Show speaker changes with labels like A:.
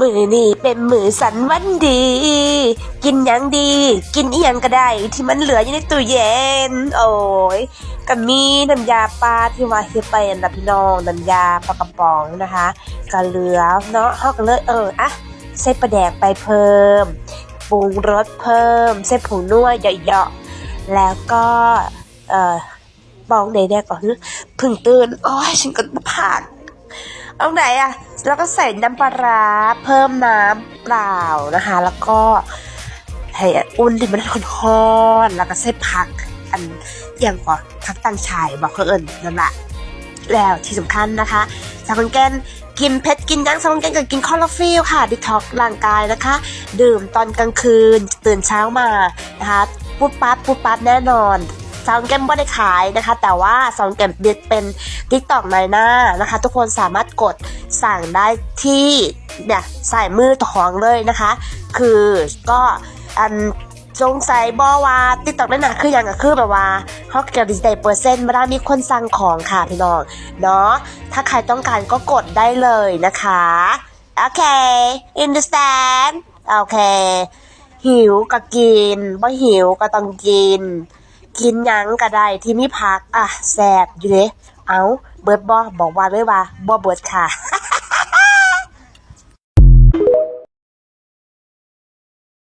A: มือนี่เป็นมือสันวันดี กินยังดี กินอีหยังก็ได้ ที่มันเหลืออยู่ในตู้เย็น โอ้ยก็มีน้ำยาปลาที่ว่าเฮดไปอันดับพี่น้องน้ำยาปลากระป๋องนะคะก็เหลือเนาะเฮาก็เลยเอออะใส่ปลาแดกไปเพิ่มปรุงรสเพิ่มใส่ผงนัวเยาะๆแล้วก็เออมองไหนแดกก่อนพึ่งตื่นโอ้ยฉันก็ผ่าน เอาไหนอะแล้วก็ใส่น้ำปลาเพิ่มน้ำเปล่านะคะ แล้วก็ให้อุ่นที่มันร้อนๆแล้วก็ใส่ผัก อันอย่างกว่าผักตังชายบอกเขาเอิญนั่นแหละแล้วที่สำคัญนะคะสาวคนแกนกินเผ็ดกินยังสาวคนแกนก็กินคอลลาฟิลค่ะดิท็อกร่างกายนะคะ ดื่มตอนกลางคืนตื่นเช้ามานะคะปุ๊บปั๊บปุ๊บปั๊บแน่นอน สาวคนแกนไม่ได้ขายนะคะ แต่ว่าสาวคนแกนเป็นทิกตอกในหน้านะคะ ทุกคนสามารถกดสั่งได้ที่เนี่ยใส่มือของเลยนะคะ คือก็อันสงสัยบอว่าติ๊กตอกในหน้าคืออย่างก็คือแบบว่าเขาเกี่ยวดิจิตอลเปอร์เซ็นต์เวลามีคนสั่งของค่ะพี่น้องเนาะถ้าใครต้องการก็กดได้เลยนะคะ โอเค understand โอเค หิวก็กินบ่หิวก็ต้องกิน กินหยังก็ได้ที่มีพัก อะแสบอยู่เด้เอาเบิดบ่บอกว่าเลยว่าบ่เบิดค่ะ